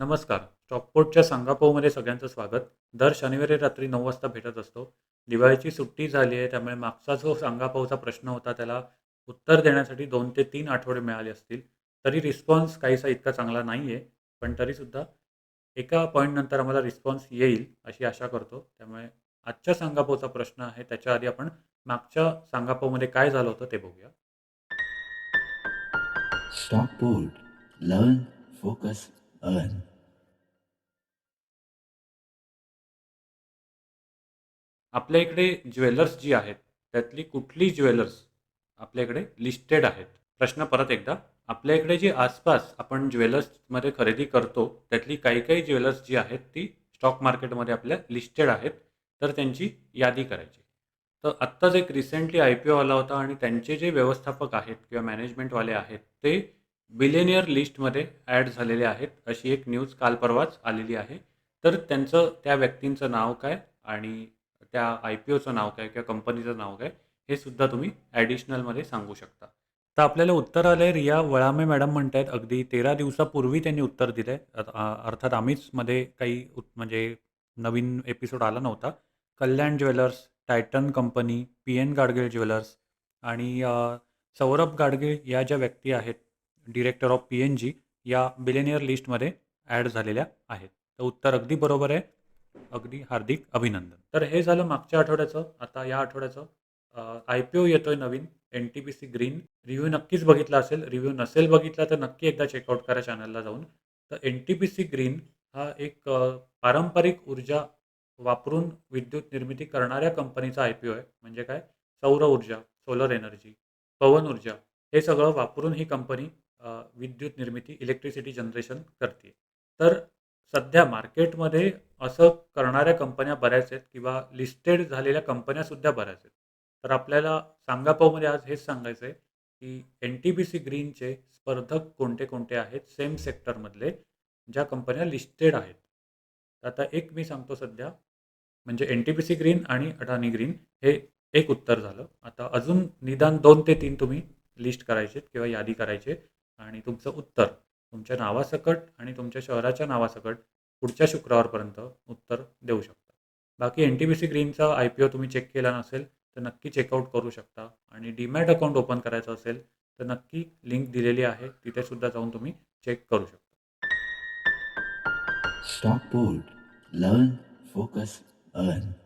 नमस्कार. स्टॉकपोर्टच्या सांगापोमध्ये सगळ्यांचं स्वागत. दर शनिवारी रात्री नऊ वाजता भेटत असतो. दिवाळीची सुट्टी झाली आहे त्यामुळे मागचा जो सांगापोचा प्रश्न होता त्याला उत्तर देण्यासाठी दोन ते तीन आठवडे मिळाले असतील. तरी रिस्पॉन्स काहीसा इतका चांगला नाही आहे पण तरीसुद्धा एका पॉईंटनंतर आम्हाला रिस्पॉन्स येईल अशी आशा करतो. त्यामुळे आजच्या सांगापोचा प्रश्न आहे त्याच्या आधी आपण मागच्या सांगापोमध्ये काय झालं होतं ते बघूया. Stockport. Learn focus earn. आपल्या इकडे ज्वेलर्स जी आहेत त्यातली कुठली ज्वेलर्स आपल्या इकडे लिस्टेड आहेत प्रश्न परत एकदा आपल्या इकडे जी आसपास आपण ज्वेलर्समध्ये खरेदी करतो त्यातली काही काही ज्वेलर्स जी आहेत ती स्टॉक मार्केटमध्ये आपल्या लिस्टेड आहेत तर त्यांची यादी करायची तर आत्ताच एक रिसेंटली आय पी ओ आला होता आणि त्यांचे जे व्यवस्थापक आहेत किंवा मॅनेजमेंटवाले आहेत ते बिलेनियर लिस्टमध्ये ॲड झालेले आहेत. अशी एक न्यूज काल परवाच आलेली आहे. तर त्यांचं त्या व्यक्तींचं नाव काय आणि त्या आय पी ओचं नाव काय किंवा कंपनीचं नाव काय हे सुद्धा तुम्ही ॲडिशनलमध्ये सांगू शकता. तर आपल्याला उत्तर आलं आहे रिया वळामे मॅडम म्हणत आहेत अगदी तेरा दिवसापूर्वी त्यांनी उत्तर दिलं आहे अर्थात आम्हीच मध्ये काही म्हणजे नवीन एपिसोड आला नव्हता. Kalyan jewellers Titan company P N Gadgil jewellers आणि सौरभ गाडगीळ या ज्या व्यक्ती आहेत director of P N G या बिलेनियर लिस्टमध्ये ॲड झालेल्या आहेत. तर उत्तर अगदी बरोबर आहे. अगदी हार्दिक अभिनंदन. तर हे झालं मागच्या आठवड्याचं. आता या आठवड्याचं आय पी ओ येतोय नवीन. N T P C green review नक्कीच बघितला असेल. रिव्ह्यू नसेल बघितला तर नक्की एकदा चेकआउट करा चॅनलला जाऊन. तर N T P C green हा एक पारंपरिक ऊर्जा वापरून विद्युत निर्मिती करणाऱ्या कंपनीचा आय पी ओ आहे. म्हणजे काय? सौर ऊर्जा सोलर एनर्जी पवन ऊर्जा हे सगळं वापरून ही कंपनी अ, विद्युत निर्मिती इलेक्ट्रिसिटी जनरेशन करते. तर सध्या मार्केटमध्ये असं करणाऱ्या कंपन्या बऱ्याच आहेत किंवा लिस्टेड झालेल्या कंपन्यासुद्धा बऱ्याच आहेत. तर आपल्याला सांगापावमध्ये आज हेच सांगायचं आहे की एन टी पी सी ग्रीनचे स्पर्धक कोणते कोणते आहेत सेम सेक्टरमधले ज्या कंपन्या लिस्टेड आहेत. आता एक मी सांगतो सध्या म्हणजे N T P C green आणि अडानी ग्रीन हे एक उत्तर झालं. आता अजून निदान दोन ते तीन तुम्ही लिस्ट करायचे किंवा यादी करायचे. आणि तुमचं उत्तर तुमच्या नावासकट आणि तुमच्या शहराच्या नावासकट पुढच्या शुक्रवारपर्यंत उत्तर देऊ शकता. बाकी एन टी बी सी ग्रीनचा आय पी ओ तुम्ही चेक केला नसेल तर नक्की चेकआउट करू शकता. आणि डीमॅट अकाउंट ओपन करायचं असेल तर नक्की लिंक दिलेली आहे तिथे सुद्धा जाऊन तुम्ही चेक करू शकता. Stockport. Learn focus earn